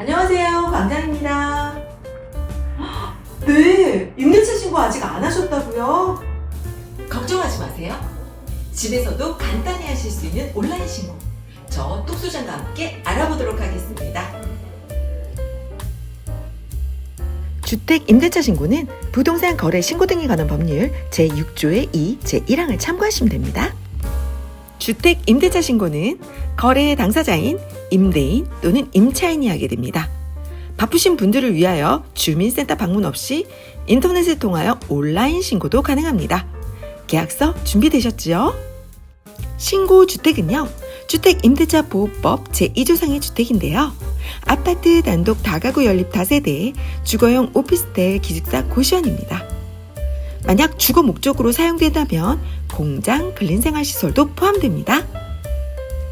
안녕하세요, 광장입니다. 네, 임대차 신고 아직 안 하셨다고요? 걱정하지 마세요. 집에서도 간단히 하실 수 있는 온라인 신고. 저 똑소장과 함께 알아보도록 하겠습니다. 주택 임대차 신고는 부동산 거래 신고 등에 관한 법률 제6조의 2, 제1항을 참고하시면 됩니다. 주택 임대차 신고는 거래의 당사자인 임대인 또는 임차인이 하게 됩니다. 바쁘신 분들을 위하여 주민센터 방문 없이 인터넷을 통하여 온라인 신고도 가능합니다. 계약서 준비되셨지요? 신고 주택은요. 주택 임대차 보호법 제2조상의 주택인데요. 아파트 단독 다가구 연립 다세대 주거용 오피스텔 기숙사 고시원입니다. 만약 주거 목적으로 사용된다면 공장 근린생활시설도 포함됩니다.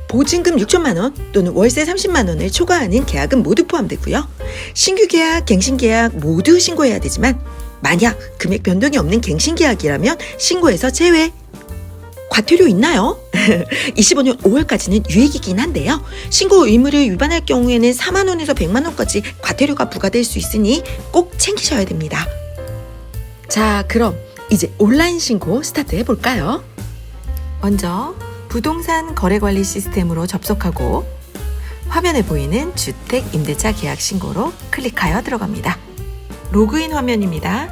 보증금 6천만 원 또는 월세 30만 원을 초과하는 계약은 모두 포함되고요. 신규 계약, 갱신 계약 모두 신고해야 되지만 만약 금액 변동이 없는 갱신 계약이라면 신고해서 제외. 과태료 있나요? 25년 5월까지는 유예기긴 한데요. 신고 의무를 위반할 경우에는 4만 원에서 100만 원까지 과태료가 부과될 수 있으니 꼭 챙기셔야 됩니다. 자, 그럼 이제 온라인 신고 스타트 해 볼까요? 먼저 부동산 거래 관리 시스템으로 접속하고 화면에 보이는 주택 임대차 계약 신고로 클릭하여 들어갑니다. 로그인 화면입니다.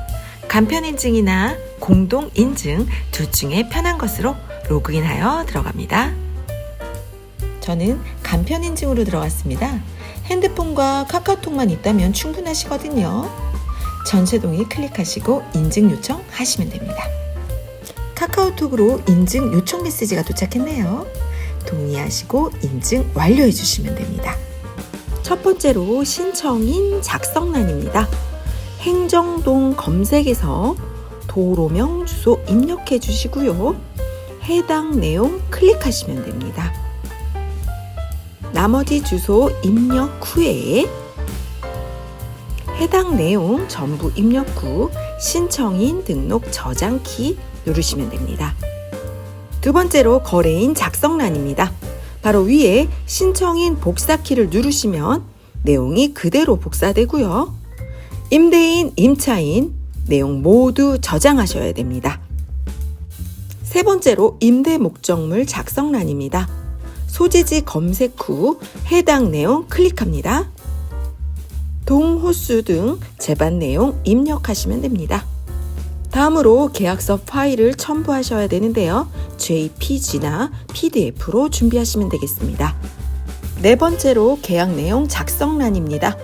간편 인증이나 공동 인증 둘 중에 편한 것으로 로그인하여 들어갑니다. 저는 간편 인증으로 들어갔습니다. 핸드폰과 카카오톡만 있다면 충분하시거든요. 전체 동의 클릭하시고 인증 요청 하시면 됩니다. 카카오톡으로 인증 요청 메시지가 도착했네요. 동의하시고 인증 완료해 주시면 됩니다. 첫 번째로 신청인 작성란입니다. 행정동 검색에서 도로명 주소 입력해 주시고요. 해당 내용 클릭하시면 됩니다. 나머지 주소 입력 후에 해당 내용 전부 입력 후 신청인 등록 저장키 누르시면 됩니다. 두 번째로 거래인 작성란입니다. 바로 위에 신청인 복사키를 누르시면 내용이 그대로 복사되고요. 임대인, 임차인 내용 모두 저장하셔야 됩니다. 세 번째로 임대 목적물 작성란입니다. 소재지 검색 후 해당 내용 클릭합니다. 동, 호수 등 제반 내용 입력하시면 됩니다. 다음으로 계약서 파일을 첨부하셔야 되는데요. JPG나 PDF로 준비하시면 되겠습니다. 네 번째로 계약 내용 작성란입니다.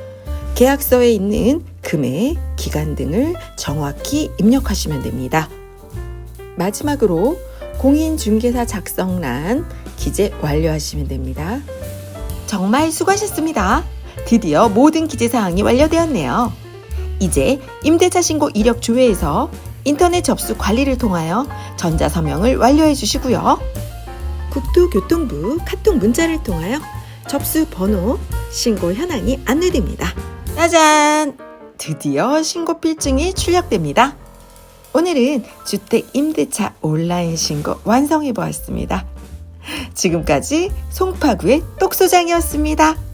계약서에 있는 금액, 기간 등을 정확히 입력하시면 됩니다. 마지막으로 공인중개사 작성란 기재 완료하시면 됩니다. 정말 수고하셨습니다. 드디어 모든 기재 사항이 완료되었네요. 이제 임대차 신고 이력 조회에서 인터넷 접수 관리를 통하여 전자 서명을 완료해 주시고요. 국토교통부 카톡 문자를 통하여 접수 번호, 신고 현황이 안내됩니다. 짜잔! 드디어 신고 필증이 출력됩니다. 오늘은 주택 임대차 온라인 신고 완성해 보았습니다. 지금까지 송파구의 똑소장이었습니다.